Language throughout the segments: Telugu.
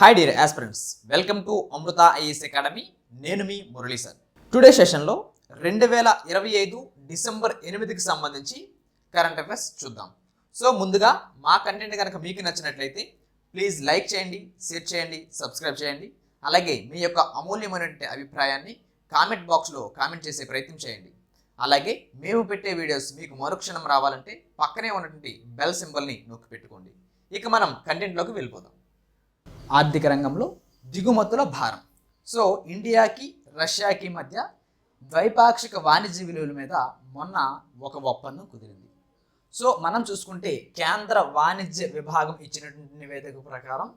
Hi dear aspirants welcome to Amrutha IAS academy నేను మీ మురళీ సార్. టుడే సెషన్లో రెండు వేల ఇరవై ఐదు డిసెంబర్ ఎనిమిదికి సంబంధించి కరెంట్ అఫైర్స్ చూద్దాం. సో ముందుగా మా కంటెంట్ కనుక మీకు నచ్చినట్లయితే ప్లీజ్ లైక్ చేయండి షేర్ చేయండి సబ్స్క్రైబ్ చేయండి. అలాగే మీ యొక్క అమూల్యమైనటువంటి అభిప్రాయాన్ని కామెంట్ బాక్స్లో కామెంట్ చేసే ప్రయత్నం చేయండి. అలాగే మేము పెట్టే వీడియోస్ మీకు మరుక్షణం రావాలంటే పక్కనే ఉన్నటువంటి బెల్ సింబల్ని నొక్కి పెట్టుకోండి. ఇక మనం కంటెంట్లోకి వెళ్ళిపోదాం. ఆర్థిక రంగంలో దిగుమతుల భారం. సో ఇండియాకి రష్యాకి మధ్య ద్వైపాక్షిక వాణిజ్య విలువల మీద మొన్న ఒక ఒప్పందం కుదిరింది. సో మనం చూసుకుంటే కేంద్ర వాణిజ్య విభాగం ఇచ్చినటువంటి నివేదిక ప్రకారం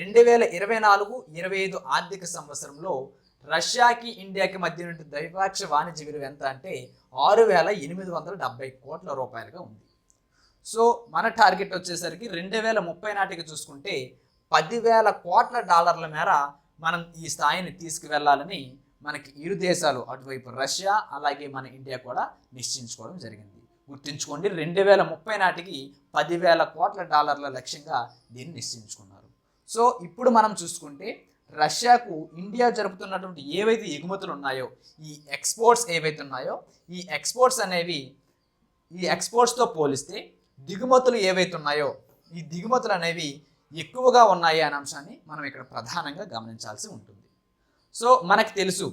రెండు వేల ఇరవై నాలుగు ఇరవై ఐదు ఆర్థిక సంవత్సరంలో రష్యాకి ఇండియాకి మధ్య నుండి ద్వైపాక్షిక వాణిజ్య విలువ ఎంత అంటే ఆరు వేల ఎనిమిది వందల డెబ్బై కోట్ల రూపాయలుగా ఉంది. సో మన టార్గెట్ వచ్చేసరికి రెండు వేల ముప్పై నాటికి చూసుకుంటే పదివేల కోట్ల డాలర్ల మేర మనం ఈ స్థాయిని తీసుకువెళ్ళాలని మనకి ఇరు దేశాలు అటువైపు రష్యా అలాగే మన ఇండియా కూడా నిశ్చయించుకోవడం జరిగింది. గుర్తుంచుకోండి రెండు వేల ముప్పై నాటికి పదివేల కోట్ల డాలర్ల లక్ష్యంగా దీన్ని నిశ్చయించుకున్నారు. సో ఇప్పుడు మనం చూసుకుంటే రష్యాకు ఇండియా జరుపుతున్నటువంటి ఏవైతే ఎగుమతులు ఉన్నాయో ఈ ఎక్స్పోర్ట్స్ ఏవైతే ఉన్నాయో ఈ ఎక్స్పోర్ట్స్ అనేవి ఈ ఎక్స్పోర్ట్స్తో పోలిస్తే దిగుమతులు ఏవైతే ఉన్నాయో ఈ దిగుమతులు అనేవి ఎక్కువగా ఉన్నాయి అనే అంశాన్ని మనం ఇక్కడ ప్రధానంగా గమనించాల్సి ఉంటుంది. సో మనకు తెలుసు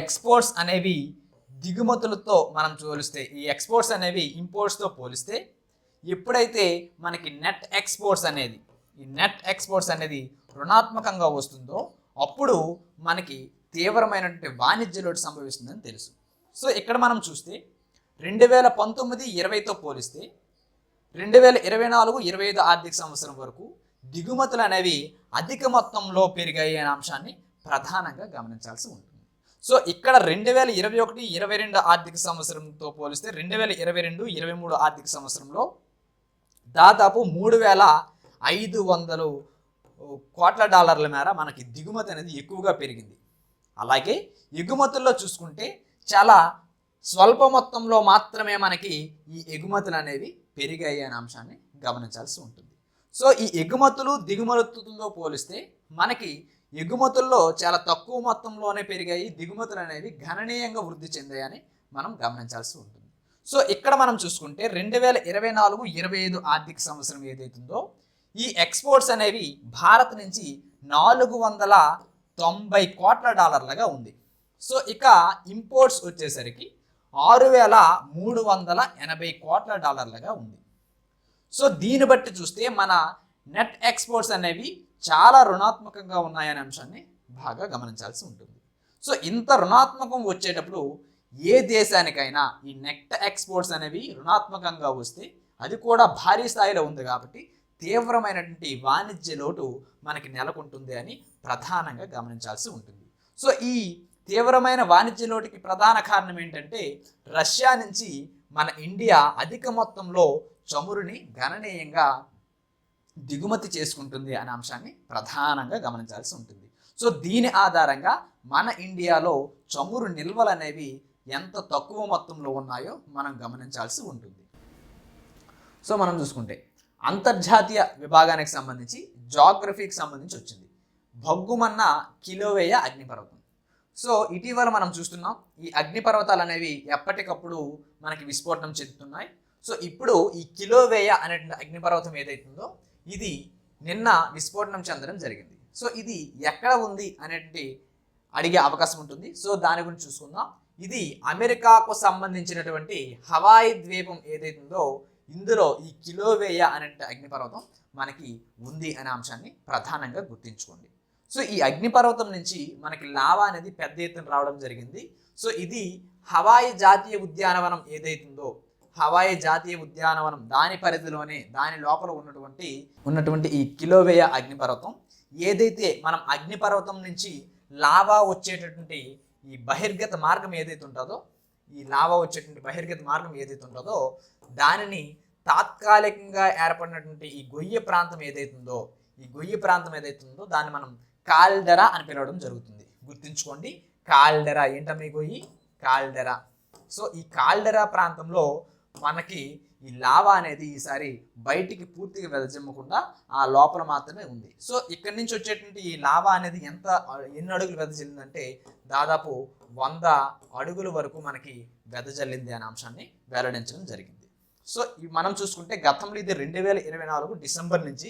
ఎక్స్పోర్ట్స్ అనేవి దిగుమతులతో మనం పోలిస్తే ఈ ఎక్స్పోర్ట్స్ అనేవి ఇంపోర్ట్స్తో పోలిస్తే ఎప్పుడైతే మనకి నెట్ ఎక్స్పోర్ట్స్ అనేది ఈ నెట్ ఎక్స్పోర్ట్స్ అనేది రుణాత్మకంగా వస్తుందో అప్పుడు మనకి తీవ్రమైనటువంటి వాణిజ్య లోటు సంభవిస్తుందని తెలుసు. సో ఇక్కడ మనం చూస్తే రెండు వేల పంతొమ్మిది ఇరవైతో పోలిస్తే రెండు వేల ఇరవై నాలుగు ఇరవై ఐదు ఆర్థిక సంవత్సరం వరకు దిగుమతులు అనేవి అధిక మొత్తంలో పెరిగాయి అనే అంశాన్ని ప్రధానంగా గమనించాల్సి ఉంటుంది. సో ఇక్కడ రెండు వేల ఇరవై ఒకటి ఇరవై రెండు ఆర్థిక సంవత్సరంతో పోలిస్తే రెండు వేల ఇరవై రెండు ఇరవై మూడు ఆర్థిక సంవత్సరంలో దాదాపు మూడు వేల ఐదు వందలు కోట్ల డాలర్ల మేర మనకి దిగుమతి అనేది ఎక్కువగా పెరిగింది. అలాగే ఎగుమతుల్లో చూసుకుంటే చాలా స్వల్ప మొత్తంలో మాత్రమే మనకి ఈ ఎగుమతులు అనేవి పెరిగాయి అనే అంశాన్ని గమనించాల్సి ఉంటుంది. సో ఈ ఎగుమతులు దిగుమతులతో పోలిస్తే మనకి ఎగుమతుల్లో చాలా తక్కువ మొత్తంలోనే పెరిగాయి. దిగుమతులు అనేవి గణనీయంగా వృద్ధి చెందాయని మనం గమనించాల్సి ఉంటుంది. సో ఇక్కడ మనం చూసుకుంటే రెండు వేల ఇరవై నాలుగు ఇరవై ఐదు ఆర్థిక సంవత్సరం ఏదైతుందో ఈ ఎక్స్పోర్ట్స్ అనేవి భారత్ నుంచి నాలుగు వందల తొంభై కోట్ల డాలర్లుగా ఉంది. సో ఇక ఇంపోర్ట్స్ వచ్చేసరికి ఆరు వేల మూడు వందల ఎనభై కోట్ల డాలర్లుగా ఉంది. సో దీన్ని బట్టి చూస్తే మన నెట్ ఎక్స్పోర్ట్స్ అనేవి చాలా రుణాత్మకంగా ఉన్నాయనే అంశాన్ని బాగా గమనించాల్సి ఉంటుంది. సో ఇంత రుణాత్మకం వచ్చేటప్పుడు ఏ దేశానికైనా ఈ నెట్ ఎక్స్పోర్ట్స్ అనేవి రుణాత్మకంగా వస్తే అది కూడా భారీ స్థాయిలో ఉంది కాబట్టి తీవ్రమైనటువంటి వాణిజ్య లోటు మనకి నెలకొంటుంది అని ప్రధానంగా గమనించాల్సి ఉంటుంది. సో ఈ తీవ్రమైన వాణిజ్య లోటుకి ప్రధాన కారణం ఏంటంటే రష్యా నుంచి మన ఇండియా అధిక మొత్తంలో చమురుని గణనీయంగా దిగుమతి చేసుకుంటుంది అనే అంశాన్ని ప్రధానంగా గమనించాల్సి ఉంటుంది. సో దీని ఆధారంగా మన ఇండియాలో చమురు నిల్వలు అనేవి ఎంత తక్కువ మొత్తంలో ఉన్నాయో మనం గమనించాల్సి ఉంటుంది. సో మనం చూసుకుంటే అంతర్జాతీయ విభాగానికి సంబంధించి జాగ్రఫీకి సంబంధించి వచ్చింది. భగ్గుమన్న కిలోవేయ అగ్నిపర్వతం. సో ఇటీవల మనం చూస్తున్నాం ఈ అగ్నిపర్వతాలు అనేవి ఎప్పటికప్పుడు మనకి విస్ఫోటనం చెందుతున్నాయి. సో ఇప్పుడు ఈ కిలోవేయ అనేటువంటి అగ్నిపర్వతం ఏదైతుందో ఇది నిన్న విస్ఫోటనం చెందడం జరిగింది. సో ఇది ఎక్కడ ఉంది అనేటువంటి అడిగే అవకాశం ఉంటుంది. సో దాని గురించి చూసుకుందాం. ఇది అమెరికాకు సంబంధించినటువంటి హవాయి ద్వీపం ఏదైతుందో ఇందులో ఈ కిలోవేయ అనే అగ్నిపర్వతం మనకి ఉంది అనే అంశాన్ని ప్రధానంగా గుర్తుంచుకోండి. సో ఈ అగ్నిపర్వతం నుంచి మనకి లావా అనేది పెద్ద ఎత్తున రావడం జరిగింది. సో ఇది హవాయి జాతీయ ఉద్యానవనం ఏదైతుందో హవాయి జాతీయ ఉద్యానవనం దాని పరిధిలోనే దాని లోపల ఉన్నటువంటి ఉన్నటువంటి ఈ కిలోవేయ అగ్నిపర్వతం ఏదైతే మనం అగ్నిపర్వతం నుంచి లావా వచ్చేటటువంటి ఈ బహిర్గత మార్గం ఏదైతే ఉంటుందో ఈ లావా వచ్చేటువంటి బహిర్గత మార్గం ఏదైతే ఉంటుందో దానిని తాత్కాలికంగా ఏర్పడినటువంటి ఈ గొయ్య ప్రాంతం ఏదైతుందో ఈ గొయ్య ప్రాంతం ఏదైతుందో దాన్ని మనం కాల్డెరా అని పిలవడం జరుగుతుంది. గుర్తుంచుకోండి కాల్డెరా మీకు పోయి కాల్డెరా. సో ఈ కాల్డెరా ప్రాంతంలో మనకి ఈ లావా అనేది ఈసారి బయటికి పూర్తిగా వెదజమ్మకుండా ఆ లోపల మాత్రమే ఉంది. సో ఇక్కడి నుంచి వచ్చేటువంటి ఈ లావా అనేది ఎంత ఎన్ని అడుగులు వెదజల్లిందంటే దాదాపు వంద అడుగుల వరకు మనకి వెదజల్లింది అనే అంశాన్ని వెల్లడించడం జరిగింది. సో మనం చూసుకుంటే గతంలో ఇది రెండు వేల ఇరవై నాలుగు డిసెంబర్ నుంచి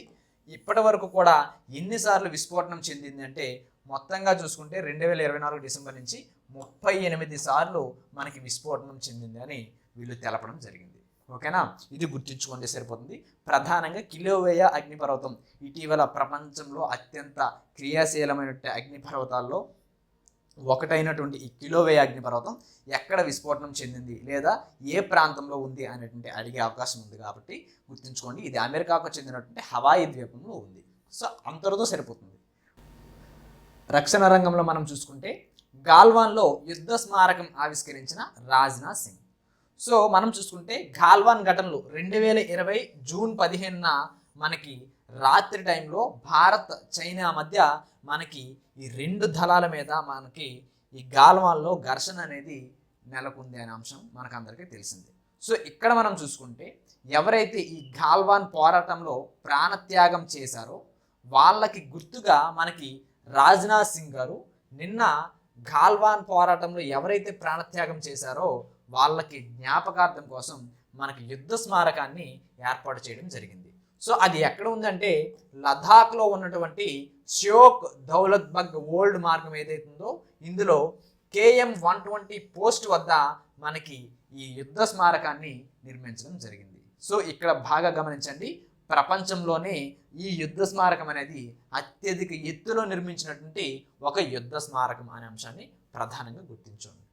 ఇప్పటి వరకు కూడా ఎన్నిసార్లు విస్ఫోటనం చెందింది అంటే మొత్తంగా చూసుకుంటే రెండు వేల ఇరవై నాలుగు డిసెంబర్ నుంచి ముప్పై ఎనిమిది సార్లు మనకి విస్ఫోటనం చెందింది అని వీళ్ళు తెలపడం జరిగింది. ఓకేనా? ఇది గుర్తుంచుకుంటే సరిపోతుంది. ప్రధానంగా కిలోవేయ అగ్నిపర్వతం ఇటీవల ప్రపంచంలో అత్యంత క్రియాశీలమైన అగ్నిపర్వతాల్లో ఒకటైనటువంటి ఈ కిలోవే అగ్నిపర్వతం ఎక్కడ విస్ఫోటనం చెందింది లేదా ఏ ప్రాంతంలో ఉంది అనేటువంటి అడిగే అవకాశం ఉంది కాబట్టి గుర్తుంచుకోండి. ఇది అమెరికాకు చెందినటువంటి హవాయి ద్వీపంలో ఉంది. సో అంతటితో సరిపోతుంది. రక్షణ రంగంలో మనం చూసుకుంటే గాల్వాన్లో యుద్ధ స్మారకం ఆవిష్కరించిన రాజ్నాథ్ సింగ్. సో మనం చూసుకుంటే గాల్వాన్ ఘటనలు రెండు వేల ఇరవై జూన్ పదిహేనున మనకి రాత్రి టైంలో భారత్ చైనా మధ్య మనకి ఈ రెండు దళాల మీద మనకి ఈ గాల్వాన్లో ఘర్షణ అనేది నెలకొంది అనే అంశం మనకందరికీ తెలిసింది. సో ఇక్కడ మనం చూసుకుంటే ఎవరైతే ఈ గాల్వాన్ పోరాటంలో ప్రాణత్యాగం చేశారో వాళ్ళకి గుర్తుగా మనకి రాజ్నాథ్ సింగ్ గారు నిన్న గాల్వాన్ పోరాటంలో ఎవరైతే ప్రాణత్యాగం చేశారో వాళ్ళకి జ్ఞాపకార్థం కోసం మనకి యుద్ధ స్మారకాన్ని ఏర్పాటు చేయడం జరిగింది. సో అది ఎక్కడ ఉందంటే లదాఖ్లో ఉన్నటువంటి షోక్ దౌలత్ బగ్ ఓల్డ్ మార్గం ఏదైతుందో ఇందులో కేఎం వన్ ట్వంటీ పోస్ట్ వద్ద మనకి ఈ యుద్ధ స్మారకాన్ని నిర్మించడం జరిగింది. సో ఇక్కడ బాగా గమనించండి ప్రపంచంలోనే ఈ యుద్ధ స్మారకం అనేది అత్యధిక ఎత్తులో నిర్మించినటువంటి ఒక యుద్ధ స్మారకం అనే అంశాన్ని ప్రధానంగా గుర్తించండి.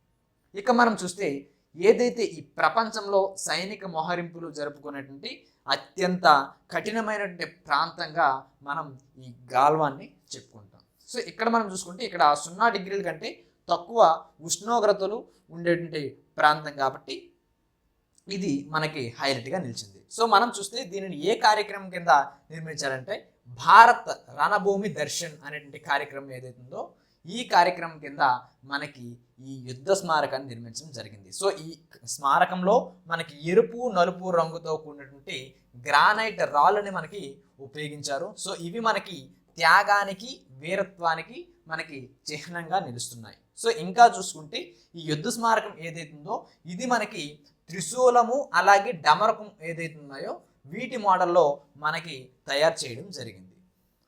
ఇక మనం చూస్తే ఏదైతే ఈ ప్రపంచంలో సైనిక మోహరింపులు జరుపుకునేటువంటి అత్యంత కఠినమైనటువంటి ప్రాంతంగా మనం ఈ గాల్వాన్ని చెప్పుకుంటాం. సో ఇక్కడ మనం చూసుకుంటే ఇక్కడ సున్నా డిగ్రీల కంటే తక్కువ ఉష్ణోగ్రతలు ఉండేటువంటి ప్రాంతం కాబట్టి ఇది మనకి హైలైట్గా నిలిచింది. సో మనం చూస్తే దీనిని ఏ కార్యక్రమం కింద నిర్మించారంటే భారత్ రణభూమి దర్శన్ అనేటువంటి కార్యక్రమం ఏదైతుందో ఈ కార్యక్రమం కింద మనకి ఈ యుద్ధ స్మారకాన్ని నిర్మించడం జరిగింది. సో ఈ స్మారకంలో మనకి ఎరుపు నలుపు రంగుతో కూడినటువంటి గ్రానైట్ రాళ్ళని మనకి ఉపయోగించారు. సో ఇవి మనకి త్యాగానికి వీరత్వానికి మనకి చిహ్నంగా నిలుస్తున్నాయి. సో ఇంకా చూసుకుంటే ఈ యుద్ధ స్మారకం ఏదైతుందో ఇది మనకి త్రిశూలము అలాగే డమరకం ఏదైతే ఉన్నాయో వీటి మోడల్లో మనకి తయారు చేయడం జరిగింది.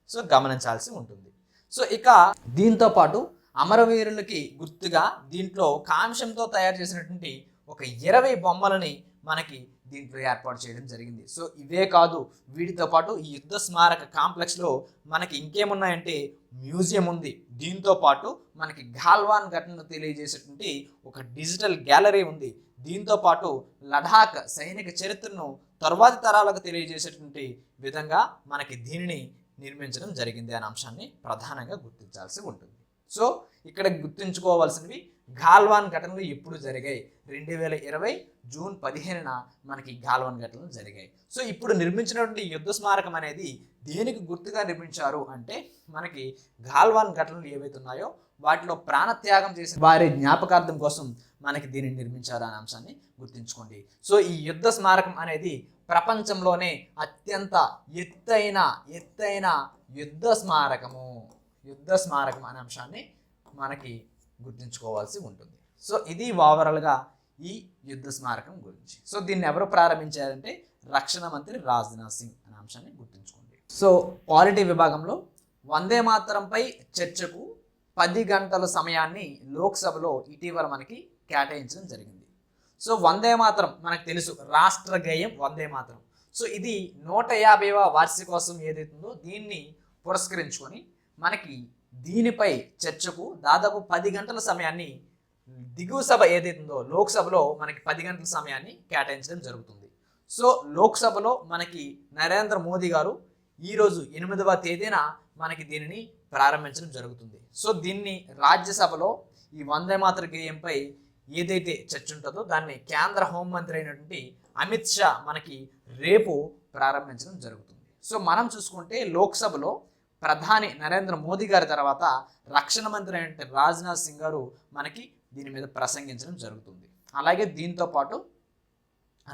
సో గమనించాల్సి ఉంటుంది. సో ఇక దీంతో పాటు అమరవీరులకి గుర్తుగా దీంట్లో కాంశంతో తయారు చేసినటువంటి ఒక ఇరవై బొమ్మలని మనకి దీంట్లో ఏర్పాటు చేయడం జరిగింది. సో ఇవే కాదు వీటితో పాటు ఈ యుద్ధ స్మారక కాంప్లెక్స్లో మనకి ఇంకేమున్నాయంటే మ్యూజియం ఉంది. దీంతో పాటు మనకి గాల్వాన్ ఘటనను తెలియజేసేటువంటి ఒక డిజిటల్ గ్యాలరీ ఉంది. దీంతో పాటు లడాక్ సైనిక చరిత్రను తర్వాతి తరాలకు తెలియజేసేటువంటి విధంగా మనకి దీనిని నిర్మించడం జరిగింది అనే అంశాన్ని ప్రధానంగా గుర్తించాల్సి ఉంటుంది. సో ఇక్కడ గుర్తుంచుకోవాల్సినవి గాల్వాన్ ఘటనలు ఎప్పుడు జరిగాయి? రెండు వేల ఇరవై జూన్ పదిహేనున మనకి గాల్వాన్ ఘటనలు జరిగాయి. సో ఇప్పుడు నిర్మించినటువంటి యుద్ధ స్మారకం అనేది దేనికి గుర్తుగా నిర్మించారు అంటే మనకి గాల్వాన్ ఘటనలు ఏవైతే ఉన్నాయో వాటిలో ప్రాణత్యాగం చేసిన వారి జ్ఞాపకార్థం కోసం మనకి దీనిని నిర్మించారు అనే అంశాన్ని గుర్తుంచుకోండి. సో ఈ యుద్ధ స్మారకం అనేది ప్రపంచంలోనే అత్యంత ఎత్తైన ఎత్తైన యుద్ధ స్మారకము. యుద్ధ స్మారకం అనే అంశాన్ని మనకి గుర్తుంచుకోవాల్సి ఉంటుంది. సో ఇది ఓవరాల్గా ఈ యుద్ధ స్మారకం గురించి. సో దీన్ని ఎవరు ప్రారంభించారంటే రక్షణ మంత్రి రాజ్నాథ్ సింగ్ అనే అంశాన్ని గుర్తుంచుకోండి. సో పాలిటీ విభాగంలో వందే మాతరంపై చర్చకు పది గంటల సమయాన్ని లోక్సభలో ఇటీవల మనకి కేటాయించడం జరిగింది. సో వందే మాత్రం మనకు తెలుసు రాష్ట్ర గేయం వందే మాత్రం. సో ఇది నూట యాభైవ వార్షికోత్సవం ఏదైతుందో దీన్ని పురస్కరించుకొని మనకి దీనిపై చర్చకు దాదాపు పది గంటల సమయాన్ని దిగువ సభ ఏదైతుందో లోక్సభలో మనకి పది గంటల సమయాన్ని కేటాయించడం జరుగుతుంది. సో లోక్సభలో మనకి నరేంద్ర మోదీ గారు ఈరోజు ఎనిమిదవ తేదీన మనకి దీనిని ప్రారంభించడం జరుగుతుంది. సో దీన్ని రాజ్యసభలో ఈ వందే మాతృ గేయంపై ఏదైతే చర్చ ఉంటుందో దాన్ని కేంద్ర హోంమంత్రి అయినటువంటి అమిత్ షా మనకి రేపు ప్రారంభించడం జరుగుతుంది. సో మనం చూసుకుంటే లోక్సభలో ప్రధాని నరేంద్ర మోదీ గారి తర్వాత రక్షణ మంత్రి అయినటువంటి రాజ్నాథ్ సింగ్ గారు మనకి దీని మీద ప్రసంగించడం జరుగుతుంది. అలాగే దీంతో పాటు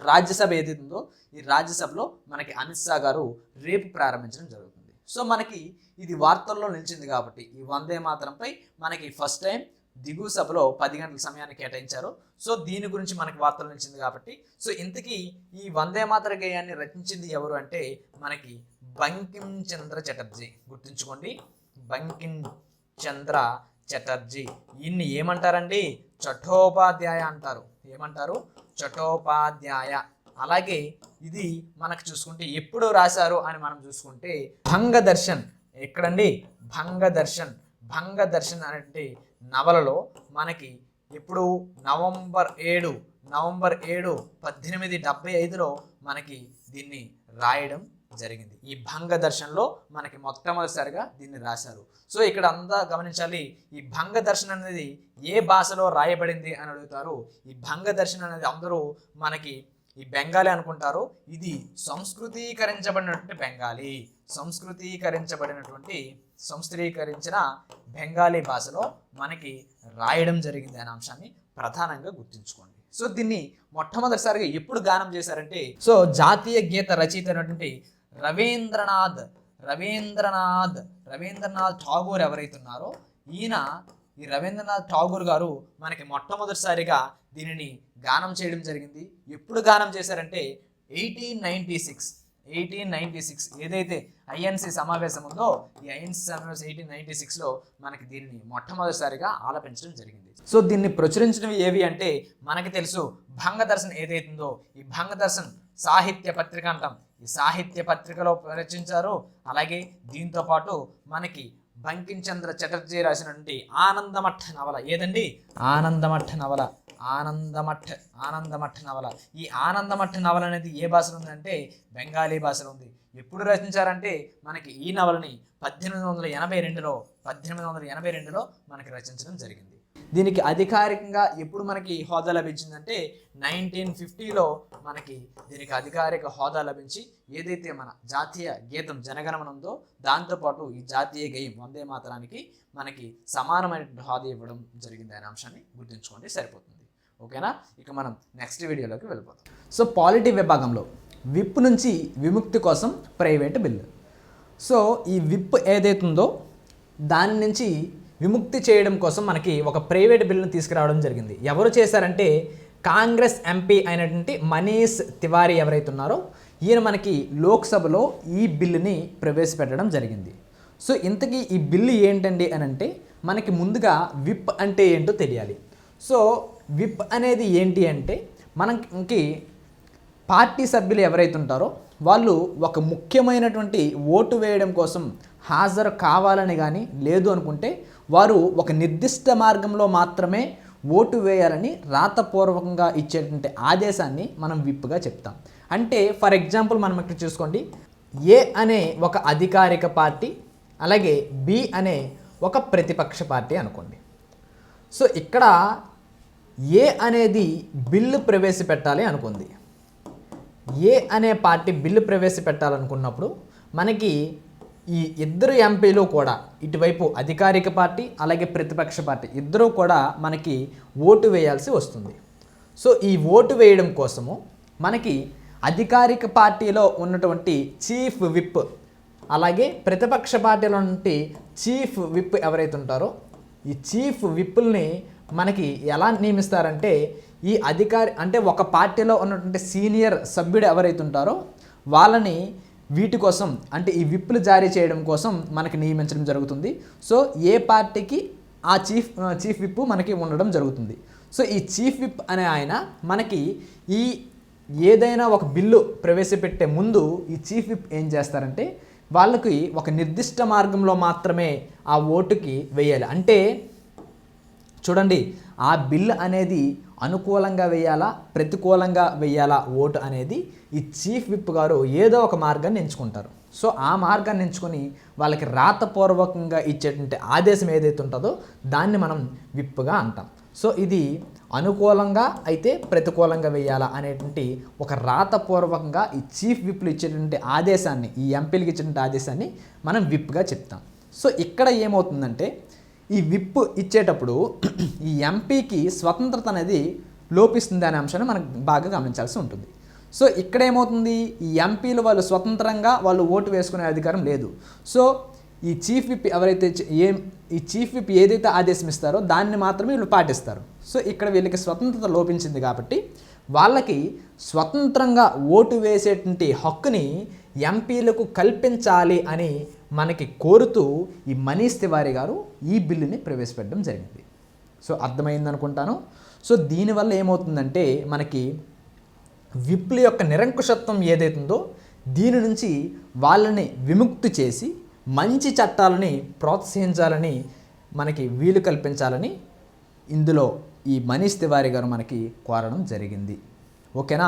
రాజ్యసభ ఏదైతుందో ఉందో ఈ రాజ్యసభలో మనకి అమిత్ షా గారు రేపు ప్రారంభించడం జరుగుతుంది. సో మనకి ఇది వార్తల్లో నిలిచింది కాబట్టి ఈ వందే మాత్రంపై మనకి ఫస్ట్ టైం దిగువ సభలో పది గంటల సమయాన్ని కేటాయించారు. సో దీని గురించి మనకి వార్తలు నిలిచింది కాబట్టి సో ఇంతకీ ఈ వందే మాతర గేయాన్ని రచించింది ఎవరు అంటే మనకి బంకిం చంద్ర చటర్జీ. గుర్తుంచుకోండి బంకిం చంద్ర చటర్జీ. ఈయన్ని ఏమంటారండి? చట్టోపాధ్యాయ అంటారు. ఏమంటారు? చట్టోపాధ్యాయ అలాగే ఇది మనకు చూసుకుంటే ఎప్పుడు రాశారు అని మనం చూసుకుంటే భంగ దర్శన్. ఎక్కడండి? భంగ దర్శన్. భంగ దర్శన్ అనేటువంటి నవలలో మనకి ఎప్పుడు నవంబర్ ఏడు నవంబర్ ఏడు పద్దెనిమిది డెబ్బై ఐదులో మనకి దీన్ని రాయడం జరిగింది. ఈ భంగ దర్శనంలో మనకి మొట్టమొదటిసారిగా దీన్ని రాశారు. సో ఇక్కడ అంతా గమనించాలి ఈ భంగ దర్శనం అనేది ఏ భాషలో రాయబడింది అని అడుగుతారు. ఈ భంగ దర్శనం అనేది అందరూ మనకి ఈ బెంగాలీ అనుకుంటారు. ఇది సంస్కృతీకరించబడినటువంటి బెంగాలీ. సంస్కృతీకరించబడినటువంటి సంస్కృతీకరించిన బెంగాలీ భాషలో మనకి రాయడం జరిగింది అనే అంశాన్ని ప్రధానంగా గుర్తుంచుకోండి. సో దీన్ని మొట్టమొదటిసారిగా ఎప్పుడు గానం చేశారంటే సో జాతీయ గీత రచయిత అయినటువంటి రవీంద్రనాథ్ రవీంద్రనాథ్ రవీంద్రనాథ్ ఠాగూర్ ఎవరైతే ఉన్నారో ఈయన ఈ రవీంద్రనాథ్ ఠాగూర్ గారు మనకి మొట్టమొదటిసారిగా దీనిని గానం చేయడం జరిగింది. ఎప్పుడు గానం చేశారంటే eighteen ninety six eighteen ninety six ఏదైతే ఐఎన్సి సమావేశం ఉందో ఈ ఐఎన్సి సమావేశం ఎయిటీన్ నైంటీ సిక్స్లో మనకి దీనిని మొట్టమొదటిసారిగా ఆలపించడం జరిగింది. సో దీన్ని ప్రచురించినవి ఏవి అంటే మనకి తెలుసు భంగదర్శన్ ఏదైతుందో ఈ భంగదర్శన్ సాహిత్య పత్రిక అంటాం ఈ సాహిత్య పత్రికలో రచించారు. అలాగే దీంతో పాటు మనకి బంకించంద్ర చటర్జీ రాసినటువంటి ఆనందమఠ నవల. ఏదండి? ఆనందమఠ నవల. ఆనందమఠ ఆనందమఠ నవల. ఈ ఆనందమఠ నవల అనేది ఏ భాషలో ఉందంటే బెంగాలీ భాషలో ఉంది. ఎప్పుడు రచించారంటే మనకి ఈ నవలని పద్దెనిమిది వందల ఎనభై రెండులో పద్దెనిమిది వందల ఎనభై రెండులో మనకి రచించడం జరిగింది. దీనికి అధికారికంగా ఎప్పుడు మనకి హోదా లభించిందంటే నైన్టీన్ ఫిఫ్టీలో మనకి దీనికి అధికారిక హోదా లభించి ఏదైతే మన జాతీయ గీతం జనగణమన ఉందో దాంతోపాటు ఈ జాతీయ గేయం వందే మాత్రానికి మనకి సమానమైనటువంటి హోదా ఇవ్వడం జరిగింది అనే అంశాన్ని గుర్తుంచుకోండి సరిపోతుంది. ఓకేనా? ఇక మనం నెక్స్ట్ వీడియోలోకి వెళ్ళిపోతాం సో పాలిటీ విభాగంలో విప్ నుంచి విముక్తి కోసం ప్రైవేట్ బిల్లు. సో ఈ విప్ ఏదైతుందో దాని నుంచి విముక్తి చేయడం కోసం మనకి ఒక ప్రైవేట్ బిల్లును తీసుకురావడం జరిగింది. ఎవరు చేశారంటే కాంగ్రెస్ ఎంపీ అయినటువంటి మనీష్ తివారీ ఎవరైతే ఉన్నారో ఈయన మనకి లోక్సభలో ఈ బిల్లుని ప్రవేశపెట్టడం జరిగింది. సో ఇంతకీ ఈ బిల్లు ఏంటండి అని అంటే మనకి ముందుగా విప్ అంటే ఏంటో తెలియాలి. సో విప్ అనేది ఏంటి అంటే మనకి పార్టీ సభ్యులు ఎవరైతే ఉంటారో వాళ్ళు ఒక ముఖ్యమైనటువంటి ఓటు వేయడం కోసం హాజరు కావాలని కానీ లేదు అనుకుంటే వారు ఒక నిర్దిష్ట మార్గంలో మాత్రమే ఓటు వేయాలని రాతపూర్వకంగా ఇచ్చేటువంటి ఆదేశాన్ని మనం విప్గా చెప్తాం. అంటే ఫర్ ఎగ్జాంపుల్ మనం ఇక్కడ చూసుకోండి. ఏ అనే ఒక అధికారిక పార్టీ అలాగే బి అనే ఒక ప్రతిపక్ష పార్టీ అనుకోండి. సో ఇక్కడ ఏ అనేది బిల్లు ప్రవేశపెట్టాలి అనుకుంది. ఏ అనే పార్టీ బిల్లు ప్రవేశపెట్టాలనుకున్నప్పుడు మనకి ఈ ఇద్దరు ఎంపీలు కూడా ఇటువైపు అధికారిక పార్టీ అలాగే ప్రతిపక్ష పార్టీ ఇద్దరూ కూడా మనకి ఓటు వేయాల్సి వస్తుంది. సో ఈ ఓటు వేయడం కోసము మనకి అధికారిక పార్టీలో ఉన్నటువంటి చీఫ్ విప్ అలాగే ప్రతిపక్ష పార్టీలో నుండి చీఫ్ విప్ ఎవరైతే ఉంటారో ఈ చీఫ్ విప్పుల్ని మనకి ఎలా నియమిస్తారంటే ఈ అధికారి అంటే ఒక పార్టీలో ఉన్నటువంటి సీనియర్ సభ్యుడు ఎవరైతే ఉంటారో వాళ్ళని వీటి కోసం అంటే ఈ విప్పులు జారీ చేయడం కోసం మనకి నియమించడం జరుగుతుంది. సో ఏ పార్టీకి ఆ చీఫ్ చీఫ్ విప్ మనకి ఉండడం జరుగుతుంది. సో ఈ చీఫ్ విప్ అనే ఆయన మనకి ఈ ఏదైనా ఒక బిల్లు ప్రవేశపెట్టే ముందు ఈ చీఫ్ విప్ ఏం చేస్తారంటే వాళ్ళకి ఒక నిర్దిష్ట మార్గంలో మాత్రమే ఆ ఓటుకి వేయాలి. అంటే చూడండి ఆ బిల్ అనేది అనుకూలంగా వేయాలా ప్రతికూలంగా వేయాలా ఓటు అనేది ఈ చీఫ్ విప్ గారు ఏదో ఒక మార్గాన్ని ఎంచుకుంటారు. సో ఆ మార్గాన్ని ఎంచుకొని వాళ్ళకి రాతపూర్వకంగా ఇచ్చేటువంటి ఆదేశం ఏదైతే ఉంటుందో దాన్ని మనం విప్గా అంటాం. సో ఇది అనుకూలంగా అయితే ప్రతికూలంగా వేయాలా అనేటువంటి ఒక రాతపూర్వకంగా ఈ చీఫ్ విప్లు ఇచ్చేటువంటి ఆదేశాన్ని ఈ ఎంపీలకు ఇచ్చినటువంటి ఆదేశాన్ని మనం విప్గా చెప్తాం. సో ఇక్కడ ఏమవుతుందంటే ఈ విప్ ఇచ్చేటప్పుడు ఈ ఎంపీకి స్వతంత్రత అనేది లోపిస్తుంది అనే అంశాన్ని మనం బాగా గమనించాల్సి ఉంటుంది. సో ఇక్కడ ఏమవుతుంది ఈ ఎంపీలు వాళ్ళు స్వతంత్రంగా వాళ్ళు ఓటు వేసుకునే అధికారం లేదు. సో ఈ చీఫ్ విప్ ఎవరైతే ఏం ఈ చీఫ్ విప్ ఏదైతే ఆదేశం ఇస్తారో దాన్ని మాత్రమే వీళ్ళు పాటిస్తారు. సో ఇక్కడ వీళ్ళకి స్వతంత్రత లోపించింది కాబట్టి వాళ్ళకి స్వతంత్రంగా ఓటు వేసేటువంటి హక్కుని ఎంపీలకు కల్పించాలి అని మనకి కోరుతూ ఈ మనీష్ తివారీ గారు ఈ బిల్లుని ప్రవేశపెట్టడం జరిగింది. సో అర్థమైంది అనుకుంటాను. సో దీనివల్ల ఏమవుతుందంటే మనకి విప్ల యొక్క నిరంకుశత్వం ఏదైతుందో దీని నుంచి వాళ్ళని విముక్తి చేసి మంచి చట్టాలని ప్రోత్సహించాలని మనకి వీలు కల్పించాలని ఇందులో ఈ మనీష్ తివారీ గారు మనకి కోరడం జరిగింది. ఓకేనా?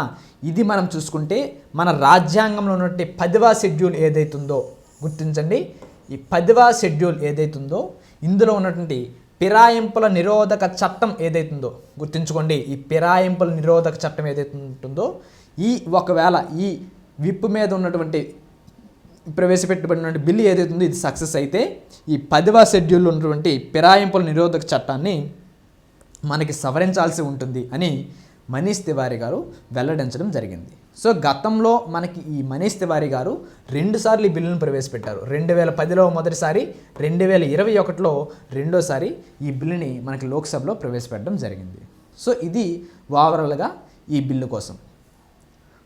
ఇది మనం చూసుకుంటే మన రాజ్యాంగంలో ఉన్నటువంటి పదవ షెడ్యూల్ ఏదైతుందో గుర్తించండి. ఈ పదవ షెడ్యూల్ ఏదైతుందో ఇందులో ఉన్నటువంటి పిరాయింపుల నిరోధక చట్టం ఏదైతుందో గుర్తుంచుకోండి. ఈ పిరాయింపుల నిరోధక చట్టం ఏదైతే ఉంటుందో ఈ ఒకవేళ ఈ విప్ మీద ఉన్నటువంటి ప్రవేశపెట్టబడినటువంటి బిల్లు ఏదైతే ఉందో ఇది సక్సెస్ అయితే ఈ పదవ షెడ్యూల్లో ఉన్నటువంటి పిరాయింపుల నిరోధక చట్టాన్ని మనకి సవరించాల్సి ఉంటుంది అని మనీష్ తివారీ గారు వెల్లడించడం జరిగింది. సో గతంలో మనకి ఈ మనీష్ తివారీ గారు రెండుసార్లు ఈ బిల్లును ప్రవేశపెట్టారు. రెండు వేల పదిలో మొదటిసారి రెండు వేల ఇరవై ఒకటిలో రెండోసారి ఈ బిల్లుని మనకి లోక్సభలో ప్రవేశపెట్టడం జరిగింది. సో ఇది ఓవరాల్గా ఈ బిల్లు కోసం.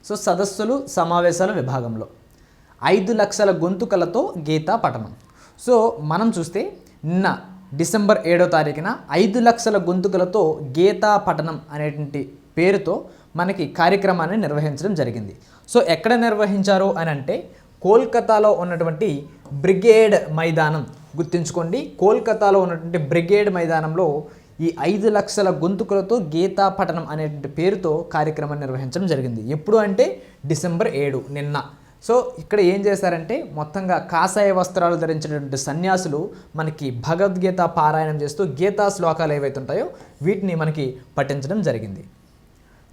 సో సదస్సులు సమావేశాల విభాగంలో. ఐదు లక్షల గొంతుకలతో గీతా పఠనం. సో మనం చూస్తే నిన్న డిసెంబర్ ఏడో తారీఖున ఐదు లక్షల గొంతుకలతో గీతా పఠనం అనేటువంటి పేరుతో మనకి కార్యక్రమాన్ని నిర్వహించడం జరిగింది. సో ఎక్కడ నిర్వహించారు అని అంటే కోల్కతాలో ఉన్నటువంటి బ్రిగేడ్ మైదానం గుర్తుంచుకోండి. కోల్కతాలో ఉన్నటువంటి బ్రిగేడ్ మైదానంలో ఈ ఐదు లక్షల గొంతుకులతో గీతా పఠనం అనేటువంటి పేరుతో కార్యక్రమం నిర్వహించడం జరిగింది. ఎప్పుడు అంటే డిసెంబర్ ఏడు నిన్న. సో ఇక్కడ ఏం చేశారంటే మొత్తంగా కాషాయ వస్త్రాలు ధరించినటువంటి సన్యాసులు మనకి భగవద్గీత పారాయణం చేస్తూ గీతా శ్లోకాలు ఏవైతే ఉంటాయో వీటిని మనకి పఠించడం జరిగింది.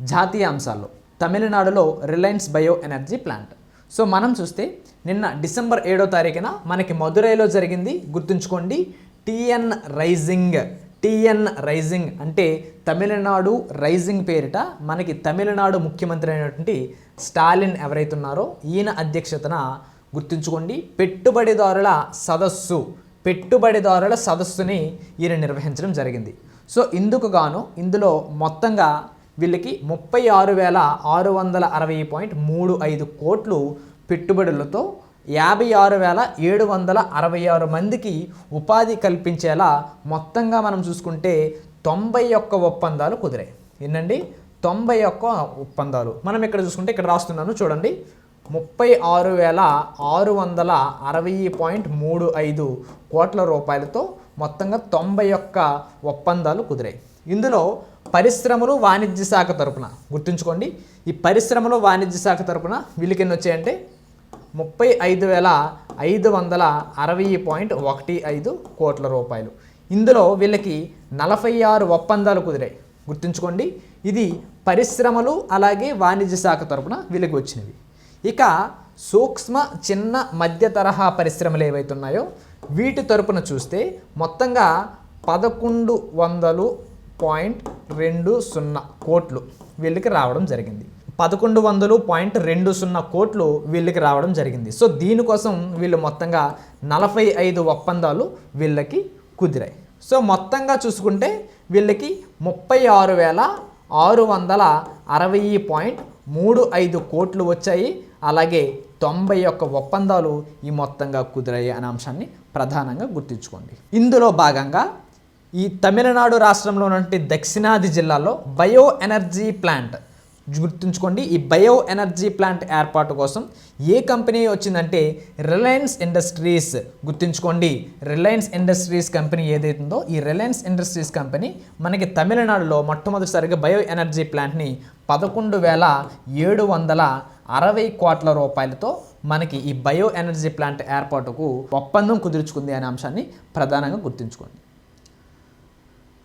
జాతీయ అంశాల్లో తమిళనాడులో Reliance bio energy plant. So మనం చూస్తే నిన్న డిసెంబర్ ఏడో తారీఖున మనకి మదురైలో జరిగింది. గుర్తుంచుకోండి టిఎన్ రైజింగ్ టిఎన్ రైజింగ్ అంటే తమిళనాడు రైజింగ్ పేరిట మనకి తమిళనాడు ముఖ్యమంత్రి అయినటువంటి స్టాలిన్ ఎవరైతే ఉన్నారో ఈయన అధ్యక్షతన గుర్తుంచుకోండి పెట్టుబడిదారుల సదస్సు పెట్టుబడిదారుల సదస్సుని ఈయన నిర్వహించడం జరిగింది. సో ఇందుకు గాను ఇందులో మొత్తంగా వీళ్ళకి ముప్పై ఆరు వేల ఆరు వందల అరవై పాయింట్ మూడు ఐదు కోట్లు పెట్టుబడులతో యాభై ఆరు వేల ఏడు వందల అరవై ఆరు మందికి ఉపాధి కల్పించేలా మొత్తంగా మనం చూసుకుంటే తొంభై ఒక్క ఒప్పందాలు కుదిరాయి. ఏంటండి తొంభై ఒక్క ఒప్పందాలు. మనం ఇక్కడ చూసుకుంటే ఇక్కడ రాస్తున్నాను చూడండి. ముప్పై ఆరు వేల ఆరు వందల అరవై పాయింట్ మూడు ఐదు కోట్ల రూపాయలతో మొత్తంగా తొంభై ఒక్క ఒప్పందాలు కుదిరాయి. ఇందులో పరిశ్రమలు వాణిజ్య శాఖ తరపున. గుర్తుంచుకోండి ఈ పరిశ్రమలు వాణిజ్య శాఖ తరపున వీళ్ళకి ఎన్ని వచ్చాయంటే ముప్పై ఐదు వేల ఐదు వందల అరవై పాయింట్ ఒకటి ఐదు కోట్ల రూపాయలు. ఇందులో వీళ్ళకి నలభై ఆరు ఒప్పందాలు కుదిరాయి. గుర్తుంచుకోండి ఇది పరిశ్రమలు అలాగే వాణిజ్య శాఖ తరపున వీళ్ళకి వచ్చినవి. ఇక సూక్ష్మ చిన్న మధ్య తరహా పరిశ్రమలు ఏవైతే ఉన్నాయో వీటి తరపున చూస్తే మొత్తంగా పదకొండు వందలు పాయింట్ రెండు సున్నా కోట్లు వీళ్ళకి రావడం జరిగింది. పదకొండు వందలు పాయింట్ రెండు సున్నా కోట్లు వీళ్ళకి రావడం జరిగింది. సో దీనికోసం వీళ్ళు మొత్తంగా నలభై ఐదు ఒప్పందాలు వీళ్ళకి కుదిరాయి. సో మొత్తంగా చూసుకుంటే వీళ్ళకి ముప్పై ఆరు వేల ఆరు వందల అరవై పాయింట్ మూడు ఐదు కోట్లు వచ్చాయి. అలాగే తొంభై ఒక్క ఒప్పందాలు ఈ మొత్తంగా కుదిరాయి అనే అంశాన్ని ప్రధానంగా గుర్తుంచుకోండి. ఇందులో భాగంగా ఈ తమిళనాడు రాష్ట్రంలో ఉన్నటువంటి దక్షిణాది జిల్లాలో బయో ఎనర్జీ ప్లాంట్. గుర్తుంచుకోండి ఈ బయో ఎనర్జీ ప్లాంట్ ఏర్పాటు కోసం ఏ కంపెనీ వచ్చిందంటే రిలయన్స్ ఇండస్ట్రీస్. గుర్తుంచుకోండి రిలయన్స్ ఇండస్ట్రీస్ కంపెనీ ఏదైతుందో ఈ రిలయన్స్ ఇండస్ట్రీస్ కంపెనీ మనకి తమిళనాడులో మొట్టమొదటిసారిగా బయో ఎనర్జీ ప్లాంట్ని పదకొండు వేల ఏడు వందల అరవై కోట్ల రూపాయలతో మనకి ఈ బయో ఎనర్జీ ప్లాంట్ ఏర్పాటుకు ఒప్పందం కుదుర్చుకుంది అనే అంశాన్ని ప్రధానంగా గుర్తుంచుకోండి.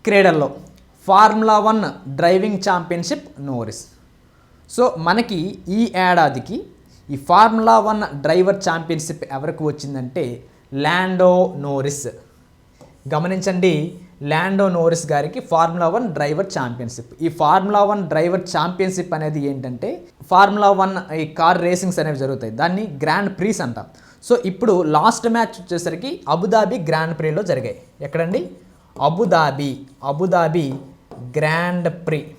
క్రీడల్లో Formula One driving championship Norris. So మనకి ఈ ఏడాదికి ఈ ఫార్ములా వన్ డ్రైవర్ ఛాంపియన్షిప్ ఎవరికి వచ్చిందంటే ల్యాండో నోరిస్. గమనించండి ల్యాండో నోరిస్ గారికి ఫార్ములా వన్ డ్రైవర్ ఛాంపియన్షిప్. ఈ ఫార్ములా వన్ డ్రైవర్ ఛాంపియన్షిప్ అనేది ఏంటంటే ఫార్ములా వన్ ఈ కార్ రేసింగ్స్ అనేవి జరుగుతాయి. దాన్ని గ్రాండ్ ప్రీస్ అంటాం. సో ఇప్పుడు లాస్ట్ మ్యాచ్ వచ్చేసరికి అబుదాబి గ్రాండ్ ప్రీలో జరిగాయి. ఎక్కడండి? Abu Dhabi Abu Dhabi grand prix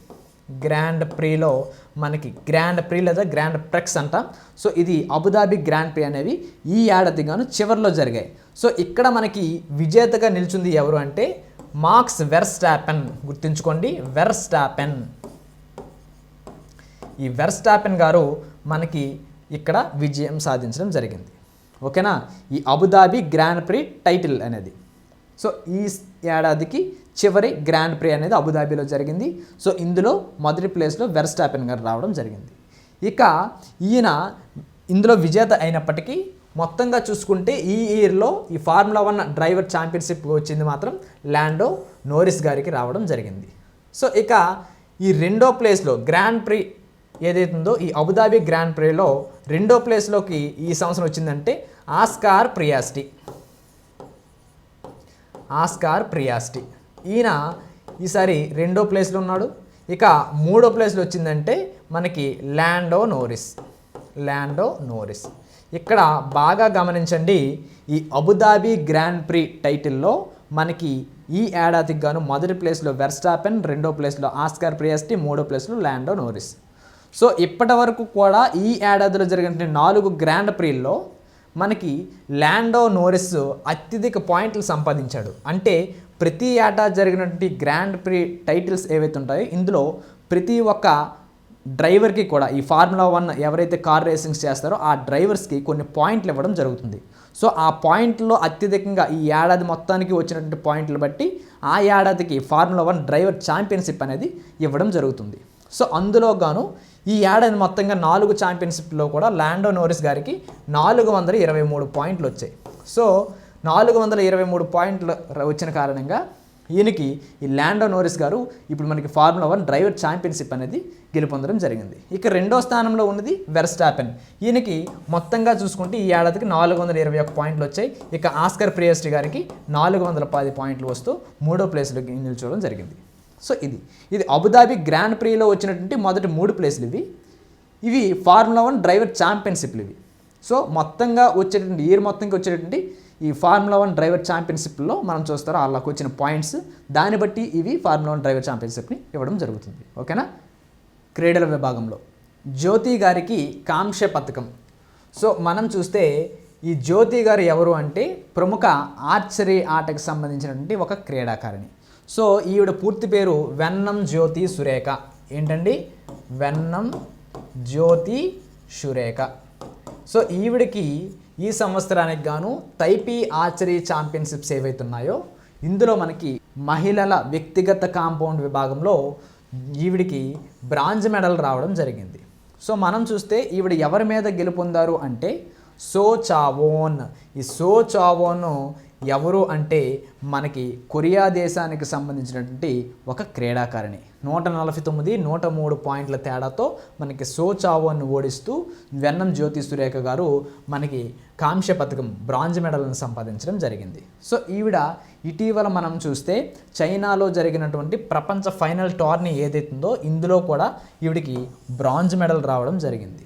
grand ప్రీలో మనకి గ్రాండ్ ప్రీ లేదా గ్రాండ్ ప్రెక్స్ అంట. సో ఇది అబుదాబి గ్రాండ్ ప్రీ అనేవి ఈ ఏడాది గాను చివరిలో జరిగాయి. సో ఇక్కడ మనకి విజేతగా నిలిచింది ఎవరు అంటే మార్క్స్ వెర్స్టాపెన్. గుర్తుంచుకోండి వెర్స్టాపెన్. ఈ వెర్స్టాపెన్ గారు మనకి ఇక్కడ విజయం సాధించడం జరిగింది. ఓకేనా? ఈ Abu Dhabi grand prix title అనేది. సో ఈ ఏడాదికి చివరి గ్రాండ్ ప్రీ అనేది అబుదాబీలో జరిగింది. సో ఇందులో మొదటి ప్లేస్లో వెర్స్టాపెన్ గారు రావడం జరిగింది. ఇక ఈయన ఇందులో విజేత అయినప్పటికీ మొత్తంగా చూసుకుంటే ఈ ఇయర్లో ఈ ఫార్ములా వన్ డ్రైవర్ ఛాంపియన్షిప్ వచ్చింది మాత్రం ల్యాండో నోరిస్ గారికి రావడం జరిగింది. సో ఇక ఈ రెండో ప్లేస్లో గ్రాండ్ ప్రీ ఏదైతుందో ఈ అబుదాబి గ్రాండ్ ప్రీలో రెండో ప్లేస్లోకి ఈ సంవత్సరం వచ్చిందంటే ఆస్కార్ ప్రియాస్టీ. ఆస్కార్ ప్రియాస్టి. ఈయన ఈసారి రెండో ప్లేస్లో ఉన్నాడు. ఇక మూడో ప్లేస్లో వచ్చిందంటే మనకి ల్యాండో నోరిస్. ల్యాండో నోరిస్. ఇక్కడ బాగా గమనించండి ఈ అబుదాబి గ్రాండ్ ప్రీ టైటిల్లో మనకి ఈ ఏడాదికి గాను మొదటి ప్లేస్లో వెర్స్టాపెన్ రెండో ప్లేస్లో ఆస్కార్ ప్రియాస్టి మూడో ప్లేస్లో ల్యాండో నోరిస్. సో ఇప్పటి వరకు కూడా ఈ ఏడాదిలో జరిగిన నాలుగు గ్రాండ్ ప్రీల్లో మనకి ల్యాండో నోరిస్ అత్యధిక పాయింట్లు సంపాదించాడు. అంటే ప్రతి ఏటా జరిగినటువంటి గ్రాండ్ ప్రీ టైటిల్స్ ఏవైతే ఉంటాయో ఇందులో ప్రతి ఒక్క డ్రైవర్కి కూడా ఈ ఫార్ములా వన్ ఎవరైతే కార్ రేసింగ్స్ చేస్తారో ఆ డ్రైవర్స్కి కొన్ని పాయింట్లు ఇవ్వడం జరుగుతుంది. సో ఆ పాయింట్లో అత్యధికంగా ఈ ఏడాది మొత్తానికి వచ్చినటువంటి పాయింట్లు బట్టి ఆ ఏడాదికి ఫార్ములా వన్ డ్రైవర్ ఛాంపియన్షిప్ అనేది ఇవ్వడం జరుగుతుంది. సో అందులో గాను ఈ ఏడాది మొత్తంగా నాలుగు ఛాంపియన్షిప్లో కూడా ల్యాండో నోరిస్ గారికి నాలుగు వందల ఇరవై మూడు పాయింట్లు వచ్చాయి. సో నాలుగు వందల ఇరవై మూడు పాయింట్లు వచ్చిన కారణంగా ఈయనకి ఈ ల్యాండో నోరిస్ గారు ఇప్పుడు మనకి ఫార్ములా వన్ డ్రైవర్ ఛాంపియన్షిప్ అనేది గెలుపొందడం జరిగింది. ఇక రెండో స్థానంలో ఉన్నది వెర్స్టాపెన్. ఈయనకి మొత్తంగా చూసుకుంటే ఈ ఏడాదికి నాలుగు వందల ఇరవై ఒక్క పాయింట్లు వచ్చాయి. ఇక ఆస్కర్ ప్రియస్టి గారికి నాలుగు వందల పది పాయింట్లు వస్తూ మూడో ప్లేస్లో నిల్చోవడం జరిగింది. సో ఇది. ఇది అబుదాబి గ్రాండ్ ప్రీలో వచ్చినటువంటి మొదటి మూడు ప్లేస్లు ఇవి. ఇవి ఫార్ములా వన్ డ్రైవర్ ఛాంపియన్షిప్లు ఇవి. సో మొత్తంగా వచ్చేటువంటి ఇయర్ మొత్తంగా వచ్చేటువంటి ఈ ఫార్ములా వన్ డ్రైవర్ ఛాంపియన్షిప్లో మనం చూస్తారో వాళ్ళకు వచ్చిన పాయింట్స్. దాన్ని బట్టి ఇవి ఫార్ములా వన్ డ్రైవర్ ఛాంపియన్షిప్ని ఇవ్వడం జరుగుతుంది. ఓకేనా? క్రీడల విభాగంలో. జ్యోతి గారికి కాంక్ష పథకం. సో మనం చూస్తే ఈ జ్యోతి గారు ఎవరు అంటే ప్రముఖ ఆర్చరీ ఆటకు సంబంధించినటువంటి ఒక క్రీడాకారిణి. సో ఈవిడ పూర్తి పేరు వెన్నం జ్యోతి సురేఖ. ఏంటండి? వెన్నం జ్యోతి సురేఖ. సో ఈవిడికి ఈ సంవత్సరానికి గాను తైపీ ఆర్చరీ ఛాంపియన్షిప్స్ ఏవైతే ఉన్నాయో ఇందులో మనకి మహిళల వ్యక్తిగత కాంపౌండ్ విభాగంలో ఈవిడికి బ్రాంజ్ మెడల్ రావడం జరిగింది. సో మనం చూస్తే ఈవిడ ఎవరి మీద గెలుపొందారు అంటే సో చావోన్. ఈ సో చావోన్ ఎవరు అంటే మనకి కొరియా దేశానికి సంబంధించినటువంటి ఒక క్రీడాకారిణి. నూట నలభై తొమ్మిది నూట మూడు పాయింట్ల తేడాతో మనకి సోచావోని ఓడిస్తూ వెన్నం జ్యోతి సురేఖ గారు మనకి కాంస్య పథకం బ్రాంజ్ మెడల్ని సంపాదించడం జరిగింది. సో ఈవిడ ఇటీవల మనం చూస్తే చైనాలో జరిగినటువంటి ప్రపంచ ఫైనల్ టోర్నీ ఏదైతుందో ఇందులో కూడా ఈవిడికి బ్రాంజ్ మెడల్ రావడం జరిగింది.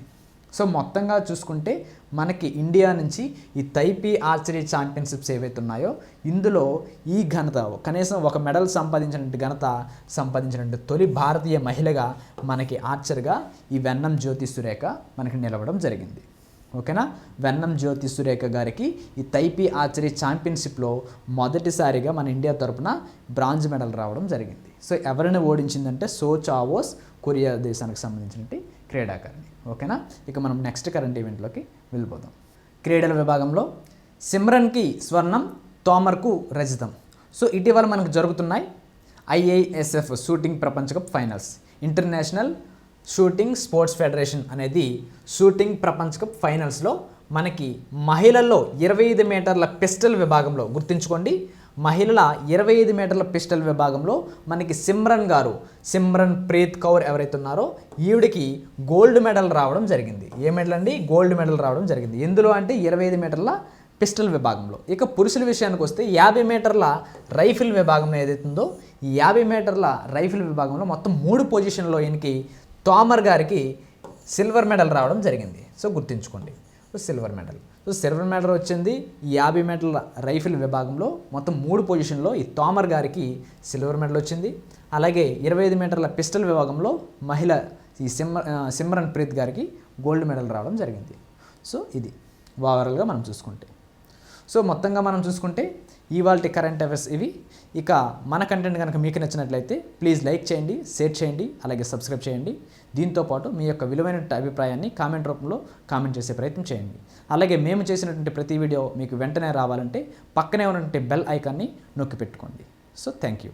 సో మొత్తంగా చూసుకుంటే మనకి ఇండియా నుంచి ఈ తైపీ ఆర్చరీ ఛాంపియన్షిప్స్ ఏవైతే ఉన్నాయో ఇందులో ఈ ఘనత కనీసం ఒక మెడల్ సంపాదించినటువంటి ఘనత సంపాదించినటువంటి తొలి భారతీయ మహిళగా మనకి ఆర్చర్గా ఈ వెన్నం జ్యోతి సురేఖ మనకి నిలవడం జరిగింది. ఓకేనా? వెన్నం జ్యోతి సురేఖ గారికి ఈ తైపీ ఆర్చరీ ఛాంపియన్షిప్లో మొదటిసారిగా మన ఇండియా తరపున బ్రాంజ్ మెడల్ రావడం జరిగింది. సో ఎవరిని ఓడించిందంటే సో చావోస్ కొరియా దేశానికి సంబంధించినటువంటి క్రీడాకారిణి. ఓకేనా? ఇక మనం నెక్స్ట్ కరెంట్ ఈవెంట్లోకి వెళ్ళిపోదాం. క్రీడల విభాగంలో సిమ్రన్కి స్వర్ణం తోమర్కు రజితం. సో ఇటీవల మనకు జరుగుతున్నాయి ఐఐఎస్ఎఫ్ షూటింగ్ ప్రపంచ cup finals. International shooting sports federation అనేది షూటింగ్ ప్రపంచ కప్ ఫైనల్స్లో మనకి మహిళల్లో ఇరవై ఐదు మీటర్ల పిస్టల్ విభాగంలో గుర్తుంచుకోండి. మహిళల ఇరవై ఐదు మీటర్ల పిస్టల్ విభాగంలో మనకి సిమ్రన్ గారు సిమ్రన్ ప్రీత్ కౌర్ ఎవరైతే ఉన్నారో ఈవిడికి గోల్డ్ మెడల్ రావడం జరిగింది. ఏ మెడల్ అండి గోల్డ్ మెడల్ రావడం జరిగింది. ఎందులో అంటే ఇరవై ఐదు మీటర్ల పిస్టల్ విభాగంలో. ఇక పురుషుల విషయానికి వస్తే యాభై మీటర్ల రైఫిల్ విభాగంలో ఏదైతుందో ఈ యాభై మీటర్ల రైఫిల్ విభాగంలో మొత్తం మూడు పొజిషన్లో ఈయనకి తోమర్ గారికి సిల్వర్ మెడల్ రావడం జరిగింది. సో గుర్తుంచుకోండి. So silver medal. So silver medal వచ్చింది ఈ యాభై మీటర్ల రైఫిల్ విభాగంలో. మొత్తం మూడు పొజిషన్లో ఈ తోమర్ గారికి సిల్వర్ మెడల్ వచ్చింది. అలాగే ఇరవై ఐదు మీటర్ల పిస్టల్ విభాగంలో మహిళ ఈ సిమ్ర సిమ్రన్ ప్రీత్ గారికి గోల్డ్ మెడల్ రావడం జరిగింది. సో ఇది ఓవరాల్గా మనం చూసుకుంటే. సో మొత్తంగా మనం చూసుకుంటే ఇవాళ కరెంట్ అఫైర్స్ ఇవి. ఇక మన కంటెంట్ కనుక మీకు నచ్చినట్లయితే ప్లీజ్ లైక్ చేయండి షేర్ చేయండి అలాగే సబ్స్క్రైబ్ చేయండి. దీంతోపాటు మీ యొక్క విలువైన అభిప్రాయాన్ని కామెంట్ రూపంలో కామెంట్ చేసే ప్రయత్నం చేయండి. అలాగే మేము చేసినటువంటి ప్రతి వీడియో మీకు వెంటనే రావాలంటే పక్కనే ఉన్నటువంటి బెల్ ఐకాన్ని నొక్కి పెట్టుకోండి. So thank you